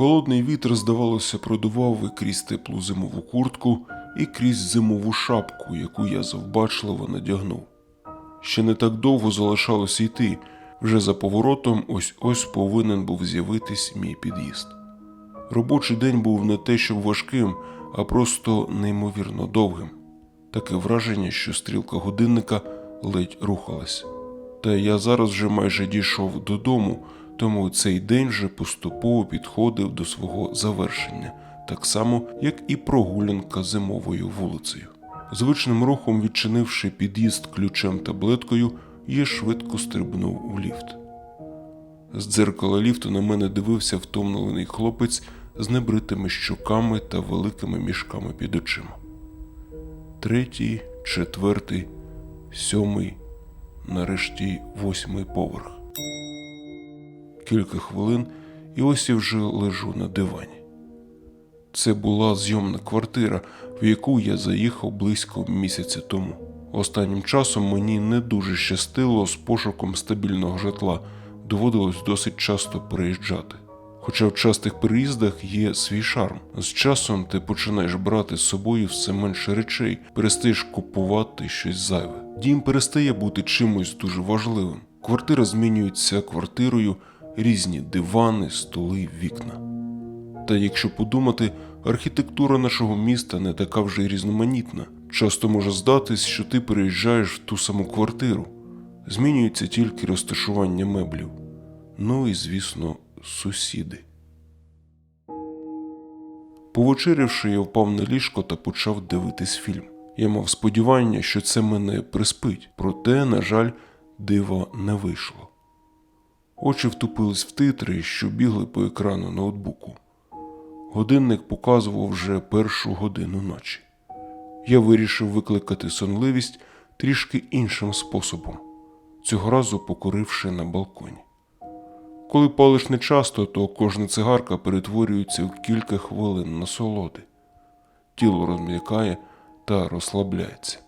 Холодний вітер, здавалося, продував і крізь теплу зимову куртку, і крізь зимову шапку, яку я завбачливо надягнув. Ще не так довго залишалося йти. Вже за поворотом ось ось повинен був з'явитись мій під'їзд. Робочий день був не те, щоб важким, а просто неймовірно довгим. Таке враження, що стрілка годинника ледь рухалась. Та я зараз вже майже дійшов додому, тому цей день вже поступово підходив до свого завершення, так само, як і прогулянка зимовою вулицею. Звичним рухом, відчинивши під'їзд ключем таблеткою, я швидко стрибнув у ліфт. З дзеркала ліфту на мене дивився втомлений хлопець з небритими щоками та великими мішками під очима. Третій, четвертий, сьомий, нарешті восьмий поверх. Кілька хвилин, і ось я вже лежу на дивані. Це була зйомна квартира, в яку я заїхав близько місяця тому. Останнім часом мені не дуже щастило з пошуком стабільного житла, доводилось досить часто переїжджати. Хоча в частих переїздах є свій шарм. З часом ти починаєш брати з собою все менше речей, перестаєш купувати щось зайве. Дім перестає бути чимось дуже важливим. Квартира змінюється квартирою, різні дивани, столи, вікна. Та якщо подумати, архітектура нашого міста не така вже й різноманітна. Часто може здатись, що ти переїжджаєш в ту саму квартиру. Змінюється тільки розташування меблів. Ну і, звісно, сусіди. Повечерявши, я впав на ліжко та почав дивитись фільм. Я мав сподівання, що це мене приспить, проте, на жаль, дива не вийшло. Очі втупились в титри, що бігли по екрану ноутбуку. Годинник показував вже першу годину ночі. Я вирішив викликати сонливість трішки іншим способом, цього разу покуривши на балконі. Коли палиш не часто, то кожна цигарка перетворюється в кілька хвилин насолоди. Тіло розм'якає та розслабляється.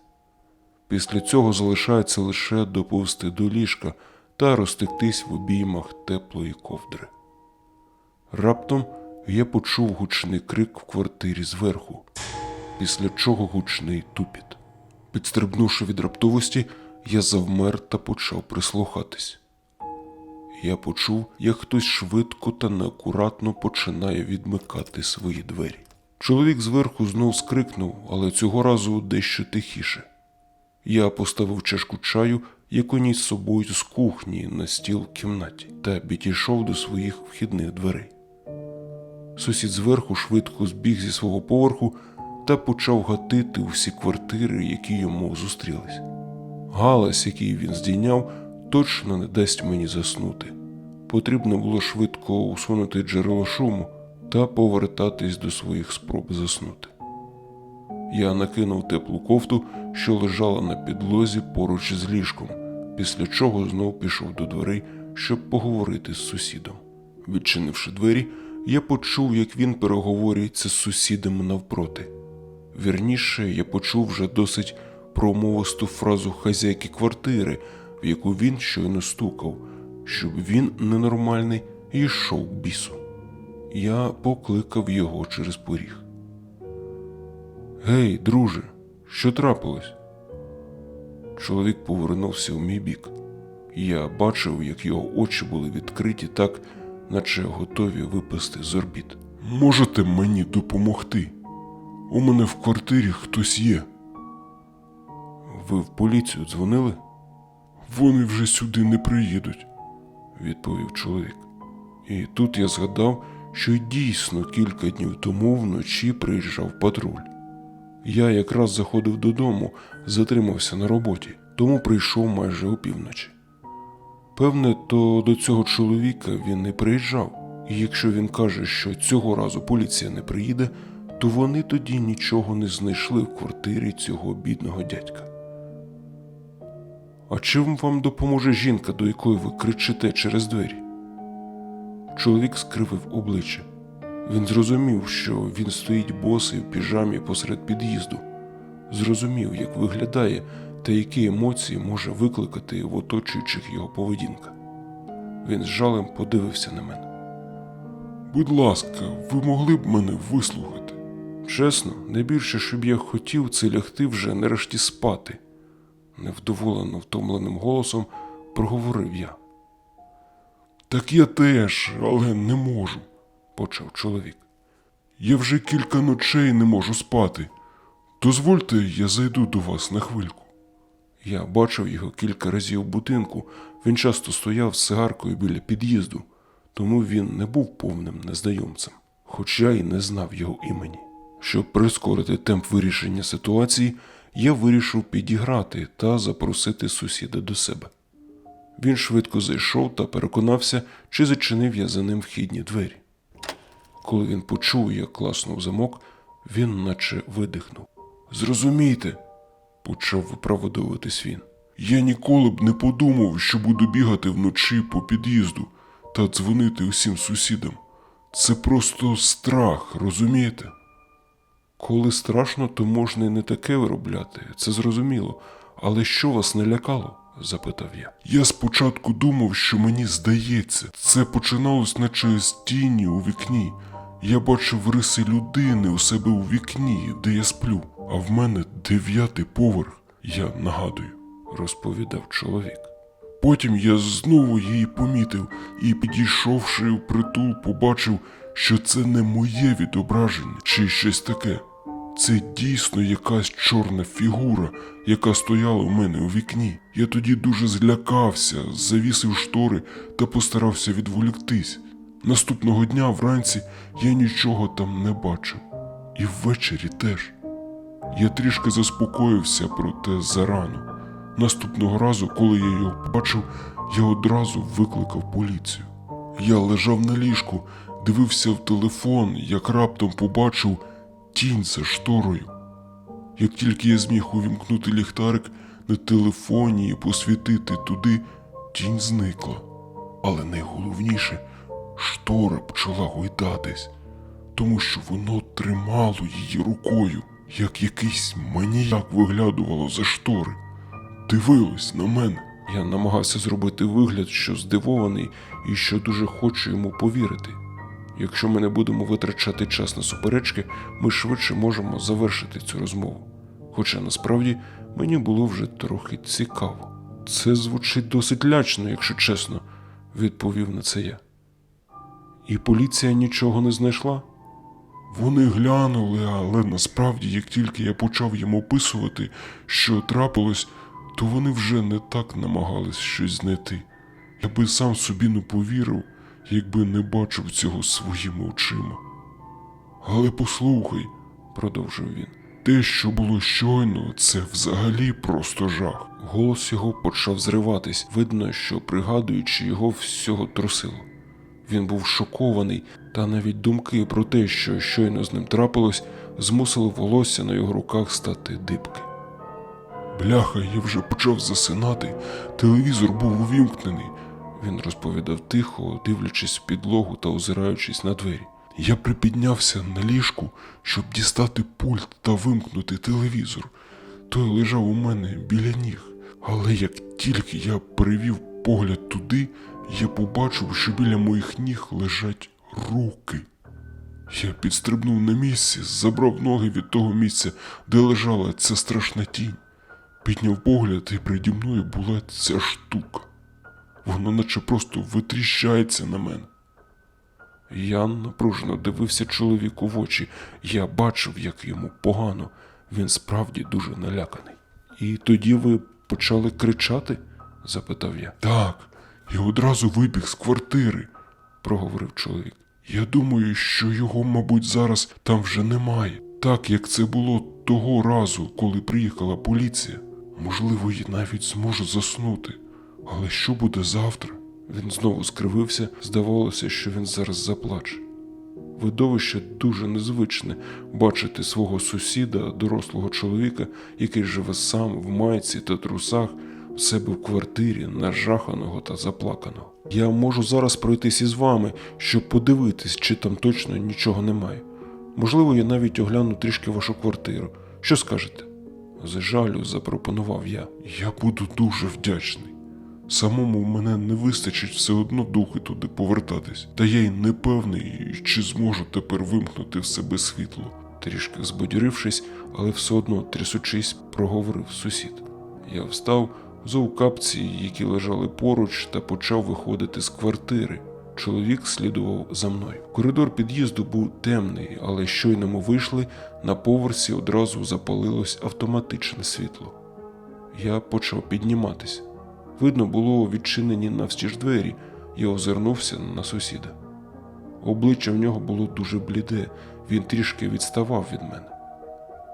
Після цього залишається лише доповзти до ліжка та розтектись в обіймах теплої ковдри. Раптом я почув гучний крик в квартирі зверху, після чого гучний тупіт. Підстрибнувши від раптовості, я завмер та почав прислухатись. Я почув, як хтось швидко та неакуратно починає відмикати свої двері. Чоловік зверху знов скрикнув, але цього разу дещо тихіше. Я поставив чашку чаю, яку ніс собою з кухні на стіл в кімнаті, та підійшов до своїх вхідних дверей. Сусід зверху швидко збіг зі свого поверху та почав гатити у всі квартири, які йому зустрілись. Галас, який він здійняв, точно не дасть мені заснути. Потрібно було швидко усунути джерело шуму та повертатись до своїх спроб заснути. Я накинув теплу кофту, що лежала на підлозі поруч з ліжком, після чого знов пішов до дверей, щоб поговорити з сусідом. Відчинивши двері, я почув, як він переговорюється з сусідами навпроти. Вірніше, я почув вже досить промовисту фразу хазяйки квартири, в яку він щойно стукав, щоб він ненормальний і йшов бісу. Я покликав його через поріг. Гей, друже, що трапилось? Чоловік повернувся в мій бік. Я бачив, як його очі були відкриті так, наче готові випасти з орбіт. Можете мені допомогти? У мене в квартирі хтось є. Ви в поліцію дзвонили? Вони вже сюди не приїдуть, відповів чоловік. І тут я згадав, що дійсно кілька днів тому вночі приїжджав патруль. Я якраз заходив додому, затримався на роботі, тому прийшов майже опівночі. Певне, то до цього чоловіка він не приїжджав, і якщо він каже, що цього разу поліція не приїде, то вони тоді нічого не знайшли в квартирі цього бідного дядька. А чим вам допоможе жінка, до якої ви кричите через двері? Чоловік скривив обличчя. Він зрозумів, що він стоїть босий в піжамі посеред під'їзду. Зрозумів, як виглядає та які емоції може викликати в оточуючих його поведінка. Він з жалем подивився на мене. Будь ласка, ви могли б мене вислухати. Чесно, найбільше, що б я хотів, це лягти вже нарешті спати, невдоволено втомленим голосом проговорив я. Так я теж, але не можу, почав чоловік. Я вже кілька ночей не можу спати. Дозвольте, я зайду до вас на хвильку. Я бачив його кілька разів у будинку. Він часто стояв з цигаркою біля під'їзду, тому він не був повним незнайомцем, хоча й не знав його імені. Щоб прискорити темп вирішення ситуації, я вирішив підіграти та запросити сусіда до себе. Він швидко зайшов та переконався, чи зачинив я за ним вхідні двері. Коли він почув, як класнув замок, він наче видихнув. Зрозумійте, почав виправдовуватись він. Я ніколи б не подумав, що буду бігати вночі по під'їзду та дзвонити усім сусідам. Це просто страх, розумієте? Коли страшно, то можна і не таке виробляти, це зрозуміло. Але що вас не лякало? запитав я. Я спочатку думав, що мені здається, це починалось наче з тіні у вікні. Я бачив риси людини у себе у вікні, де я сплю, а в мене дев'ятий поверх, я нагадую, розповідав чоловік. Потім я знову її помітив і, підійшовши в притул, побачив, що це не моє відображення чи щось таке. Це дійсно якась чорна фігура, яка стояла у мене у вікні. Я тоді дуже злякався, завісив штори та постарався відволіктись. Наступного дня вранці я нічого там не бачив. І ввечері теж. Я трішки заспокоївся, проте зарано. Наступного разу, коли я його побачив, я одразу викликав поліцію. Я лежав на ліжку, дивився в телефон, як раптом побачив тінь за шторою. Як тільки я зміг увімкнути ліхтарик на телефоні і посвітити туди, тінь зникла. Але найголовніше, штора почала гойдатись, тому що воно тримало її рукою, як якийсь маніяк виглядувало за штори. Дивилось на мене. Я намагався зробити вигляд, що здивований і що дуже хочу йому повірити. Якщо ми не будемо витрачати час на суперечки, ми швидше можемо завершити цю розмову. Хоча насправді мені було вже трохи цікаво. Це звучить досить лячно, якщо чесно, відповів на це я. І поліція нічого не знайшла? Вони глянули, але насправді, як тільки я почав їм описувати, що трапилось, то вони вже не так намагались щось знайти. Я би сам собі не повірив, якби не бачив цього своїми очима. Але послухай, продовжив він, те, що було щойно, це взагалі просто жах. Голос його почав зриватись, видно, що пригадуючи його, всього трусило. Він був шокований, та навіть думки про те, що щойно з ним трапилось, змусили волосся на його руках стати дибки. Бляха, я вже почав засинати, телевізор був увімкнений. Він розповідав тихо, дивлячись в підлогу та озираючись на двері. Я припіднявся на ліжку, щоб дістати пульт та вимкнути телевізор. Той лежав у мене біля ніг. Але як тільки я перевів погляд туди, я побачив, що біля моїх ніг лежать руки. Я підстрибнув на місці, забрав ноги від того місця, де лежала ця страшна тінь. Підняв погляд, і переді мною була ця штука. Вона наче просто витріщається на мене. Я напружено дивився чоловіку в очі. Я бачив, як йому погано. Він справді дуже наляканий. І тоді ви почали кричати? запитав я. Так, і одразу вибіг з квартири, проговорив чоловік. Я думаю, що його, мабуть, зараз там вже немає. Так як це було того разу, коли приїхала поліція. Можливо, я навіть зможу заснути. Але що буде завтра? Він знову скривився, здавалося, що він зараз заплаче. Видовище дуже незвичне бачити свого сусіда, дорослого чоловіка, який живе сам в майці та трусах, в себе в квартирі, нажаханого та заплаканого. Я можу зараз пройтись із вами, щоб подивитись, чи там точно нічого немає. Можливо, я навіть огляну трішки вашу квартиру. Що скажете? З жалю запропонував я. Я буду дуже вдячний. Самому мене не вистачить все одно духи туди повертатись. Та я й не певний, чи зможу тепер вимкнути в себе світло. Трішки збадьорившись, але все одно трясучись, проговорив сусід. Я встав, взув капці, які лежали поруч, та почав виходити з квартири. Чоловік слідував за мною. Коридор під'їзду був темний, але щойно ми вийшли, на поверсі одразу запалилось автоматичне світло. Я почав підніматись. Видно було відчинені навстіж двері, я озирнувся на сусіда. Обличчя в нього було дуже бліде, він трішки відставав від мене.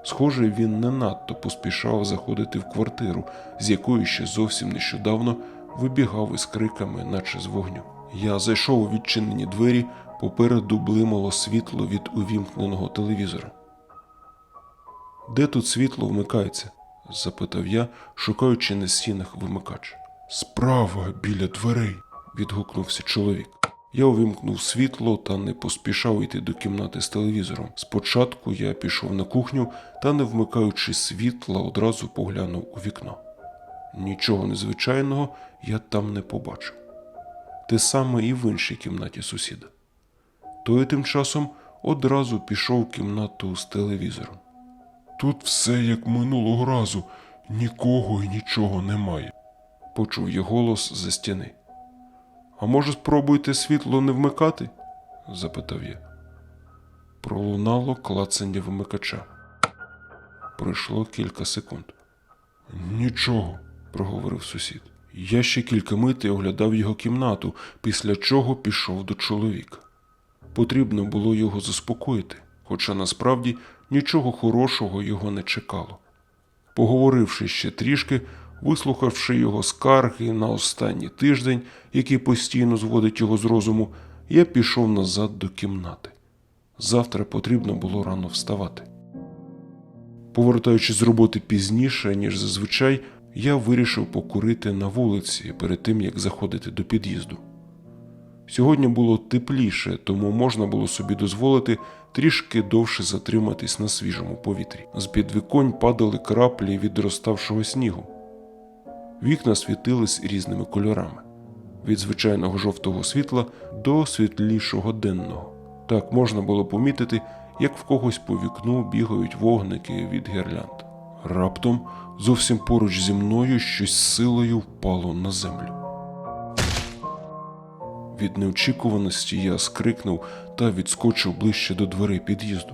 Схоже, він не надто поспішав заходити в квартиру, з якої ще зовсім нещодавно вибігав із криками, наче з вогню. Я зайшов у відчинені двері, попереду блимало світло від увімкненого телевізора. Де тут світло вмикається? запитав я, шукаючи на стінах вимикач. Справа біля дверей, відгукнувся чоловік. Я увімкнув світло та не поспішав йти до кімнати з телевізором. Спочатку я пішов на кухню та, не вмикаючи світла, одразу поглянув у вікно. Нічого незвичайного я там не побачив. Те саме і в іншій кімнаті сусіда. Той тим часом одразу пішов в кімнату з телевізором. Тут все як минулого разу, нікого і нічого немає, почув я голос за стіни. А може, спробуйте світло не вмикати? запитав я. Пролунало клацання вимикача. Пройшло кілька секунд. Нічого, проговорив сусід. Я ще кілька митей оглядав його кімнату, після чого пішов до чоловіка. Потрібно було його заспокоїти, хоча насправді нічого хорошого його не чекало. Поговоривши ще трішки, вислухавши його скарги на останній тиждень, який постійно зводить його з розуму, я пішов назад до кімнати. Завтра потрібно було рано вставати. Повертаючись з роботи пізніше, ніж зазвичай, я вирішив покурити на вулиці перед тим, як заходити до під'їзду. Сьогодні було тепліше, тому можна було собі дозволити трішки довше затриматись на свіжому повітрі. З під віконь падали краплі від розставшого снігу. Вікна світились різними кольорами від звичайного жовтого світла до світлішого денного. Так можна було помітити, як в когось по вікну бігають вогники від гірлянд. Раптом зовсім поруч зі мною щось силою впало на землю. Від неочікуваності я скрикнув та відскочив ближче до дверей під'їзду.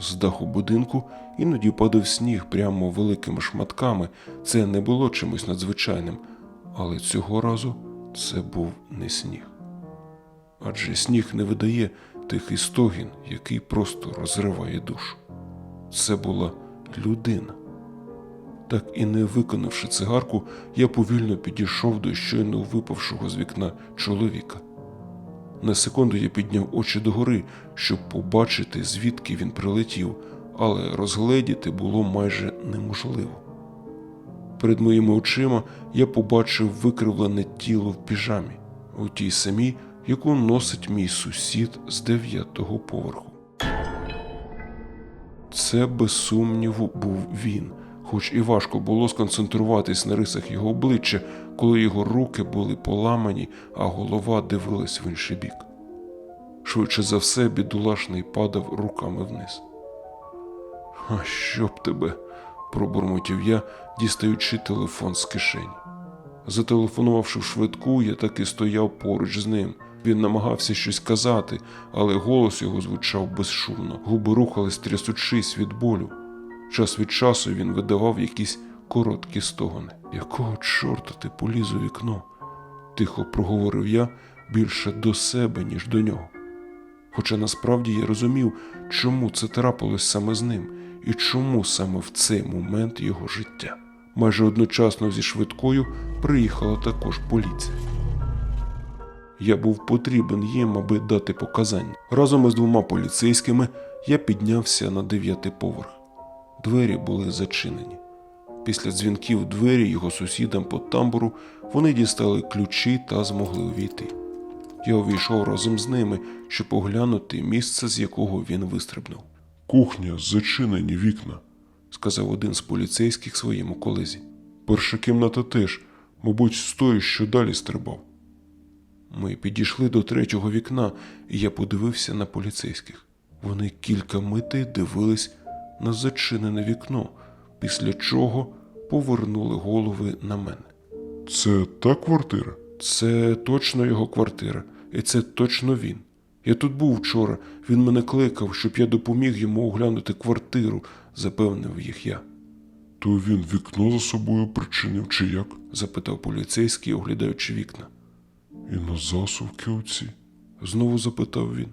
З даху будинку іноді падав сніг прямо великими шматками. Це не було чимось надзвичайним, але цього разу це був не сніг. Адже сніг не видає тихий стогін, який просто розриває душу. Це була людина. Так і не виконавши цигарку, я повільно підійшов до щойно випавшого з вікна чоловіка. На секунду я підняв очі догори, щоб побачити, звідки він прилетів, але розгледіти було майже неможливо. Перед моїми очима я побачив викривлене тіло в піжамі, у тій самій, яку носить мій сусід з дев'ятого поверху. Це, без сумніву, був він, хоч і важко було сконцентруватись на рисах його обличчя, коли його руки були поламані, а голова дивилась в інший бік. Швидше за все, бідолашний падав руками вниз. А щоб тебе, пробурмотів я, дістаючи телефон з кишені. Зателефонувавши в швидку, я так і стояв поруч з ним. Він намагався щось казати, але голос його звучав безшумно, губи рухались, трясучись від болю. Час від часу він видавав якісь короткі стогони. Якого чорта ти поліз у вікно? тихо проговорив я більше до себе, ніж до нього. Хоча насправді я розумів, чому це трапилось саме з ним і чому саме в цей момент його життя. Майже одночасно зі швидкою приїхала також поліція. Я був потрібен їм, аби дати показання. Разом із двома поліцейськими я піднявся на дев'ятий поверх. Двері були зачинені. Після дзвінків двері його сусідам по тамбуру вони дістали ключі та змогли увійти. Я увійшов разом з ними, щоб оглянути місце, з якого він вистрибнув. Кухня, зачинені вікна, сказав один з поліцейських своєму колезі. Перша кімната теж. Мабуть, з тої, що далі стрибав. Ми підійшли до третього вікна, і я подивився на поліцейських. Вони кілька митей дивились на зачинене вікно, після чого повернули голови на мене. Це та квартира? Це точно його квартира, і це точно він. Я тут був вчора, він мене кликав, щоб я допоміг йому оглянути квартиру, запевнив їх я. То він вікно за собою причинив чи як? запитав поліцейський, оглядаючи вікна. І на засувки оці? знову запитав він.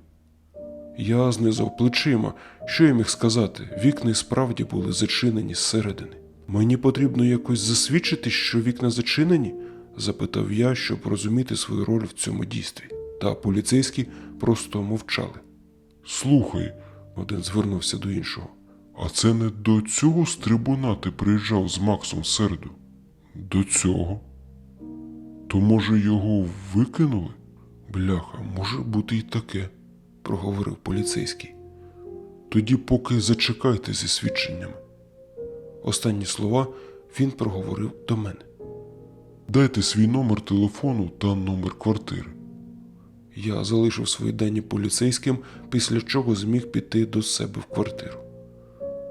Я знизав плечима. Що я міг сказати? Вікна і справді були зачинені зсередини. Мені потрібно якось засвідчити, що вікна зачинені? запитав я, щоб розуміти свою роль в цьому дійстві. Та поліцейські просто мовчали. Слухай, один звернувся до іншого. А це не до цього стрибуна ти приїжджав з Максом в середу? До цього? То може його викинули? Бляха, може бути і таке, проговорив поліцейський. Тоді поки зачекайте зі свідченнями. Останні слова він проговорив до мене. Дайте свій номер телефону та номер квартири. Я залишив свої дані поліцейським, після чого зміг піти до себе в квартиру.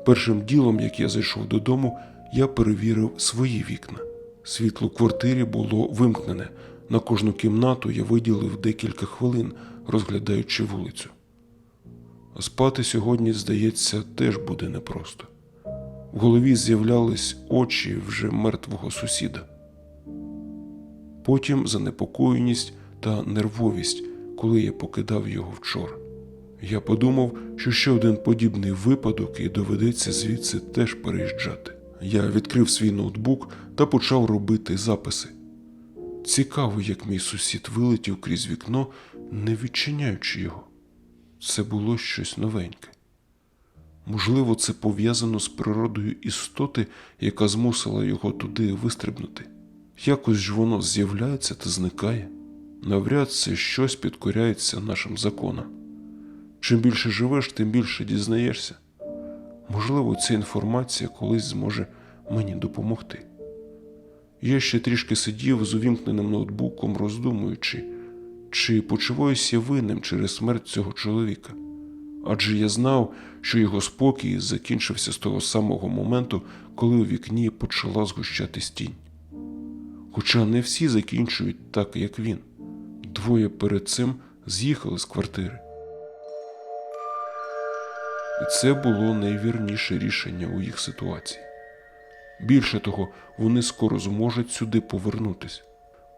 Першим ділом, як я зайшов додому, я перевірив свої вікна. Світло в квартирі було вимкнене. На кожну кімнату я виділив декілька хвилин, розглядаючи вулицю. Спати сьогодні, здається, теж буде непросто. В голові з'являлись очі вже мертвого сусіда. Потім занепокоєність та нервовість, коли я покидав його вчора. Я подумав, що ще один подібний випадок і доведеться звідси теж переїжджати. Я відкрив свій ноутбук та почав робити записи. Цікаво, як мій сусід вилетів крізь вікно, не відчиняючи його. Це було щось новеньке. Можливо, це пов'язано з природою істоти, яка змусила його туди вистрибнути. Якось ж воно з'являється та зникає. Навряд це щось підкоряється нашим законам. Чим більше живеш, тим більше дізнаєшся. Можливо, ця інформація колись зможе мені допомогти. Я ще трішки сидів з увімкненим ноутбуком, роздумуючи, чи почуваюся винним через смерть цього чоловіка. Адже я знав, що його спокій закінчився з того самого моменту, коли у вікні почала згущатись тінь. Хоча не всі закінчують так, як він. Двоє перед цим з'їхали з квартири. І це було найвірніше рішення у їх ситуації. Більше того, вони скоро зможуть сюди повернутися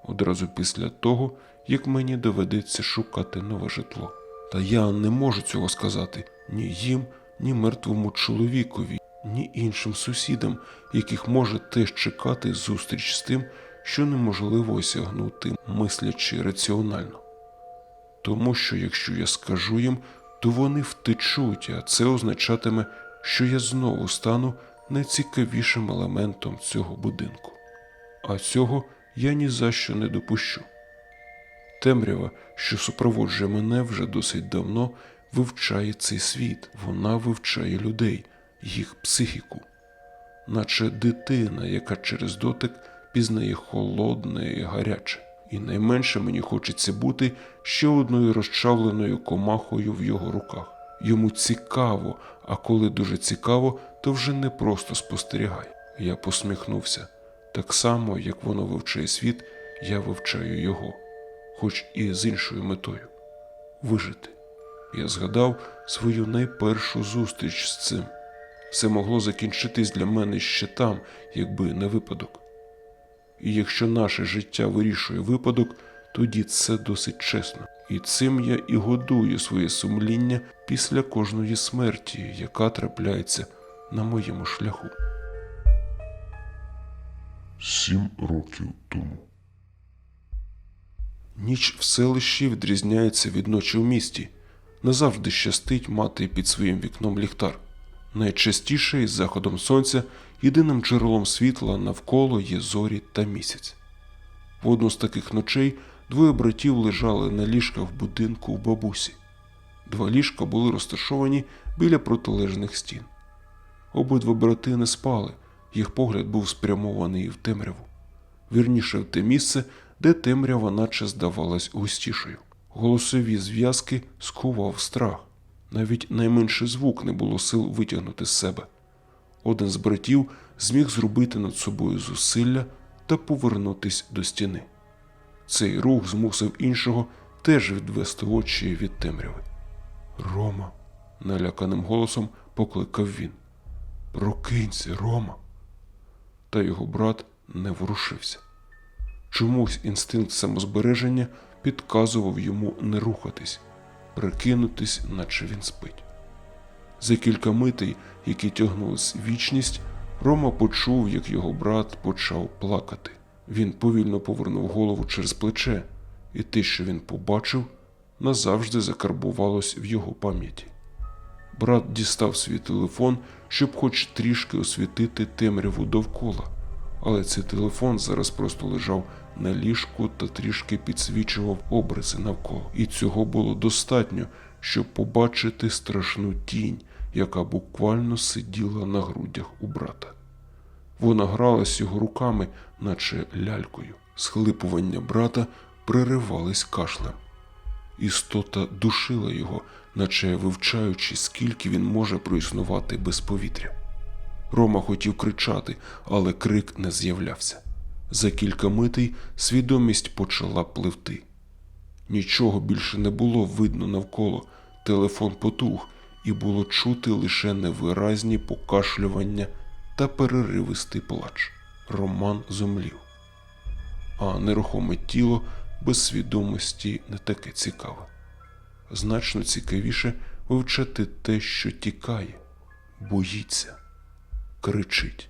одразу після того, як мені доведеться шукати нове житло. Та я не можу цього сказати ні їм, ні мертвому чоловікові, ні іншим сусідам, яких може теж чекати зустріч з тим, що неможливо осягнути, мислячи раціонально. Тому що якщо я скажу їм, то вони втечуть, а це означатиме, що я знову стану найцікавішим елементом цього будинку. А цього я ні за що не допущу. Темрява, що супроводжує мене вже досить давно, вивчає цей світ, вона вивчає людей, їх психіку, наче дитина, яка через дотик пізнає холодне і гаряче. І найменше мені хочеться бути ще одною розчавленою комахою в його руках. Йому цікаво, а коли дуже цікаво, то вже не просто спостерігає. Я посміхнувся. Так само, як воно вивчає світ, я вивчаю його, хоч і з іншою метою вижити. Я згадав свою найпершу зустріч з цим. Все могло закінчитись для мене ще там, якби не випадок. І якщо наше життя вирішує випадок, тоді це досить чесно. І цим я і годую своє сумління після кожної смерті, яка трапляється на моєму шляху. Сім років тому. Ніч в селищі відрізняється від ночі в місті. Не завжди щастить мати під своїм вікном ліхтар. Найчастіше із заходом сонця єдиним джерелом світла навколо є зорі та місяць. В одну з таких ночей двоє братів лежали на ліжках в будинку у бабусі. Два ліжка були розташовані біля протилежних стін. Обидва брати не спали, їх погляд був спрямований в темряву. вірніше в те місце, де темрява наче здавалась густішою. Голосові зв'язки скував страх. Навіть найменший звук не було сил витягнути з себе. Один з братів зміг зробити над собою зусилля та повернутись до стіни. Цей рух змусив іншого теж відвести очі від темряви. Рома, наляканим голосом покликав він. Прокинься, Рома. Та його брат не ворушився. Чомусь інстинкт самозбереження підказував йому не рухатись, прикинутись, наче він спить. За кілька митей, які тягнулись вічність, Рома почув, як його брат почав плакати. Він повільно повернув голову через плече, і те, що він побачив, назавжди закарбувалось в його пам'яті. Брат дістав свій телефон, щоб хоч трішки освітити темряву довкола, але цей телефон зараз просто лежав на ліжку та трішки підсвічував обриси навколо. І цього було достатньо, щоб побачити страшну тінь, яка буквально сиділа на грудях у брата. Вона гралась його руками, наче лялькою. Схлипування брата приривались кашлем. Істота душила його, наче вивчаючи, скільки він може проіснувати без повітря. Рома хотів кричати, але крик не з'являвся. За кілька митей свідомість почала пливти. Нічого більше не було видно навколо, телефон потух, і було чути лише невиразні покашлювання та переривистий плач. Роман зомлів. А нерухоме тіло без свідомості не таке цікаве. Значно цікавіше вивчати те, що тікає, боїться, кричить.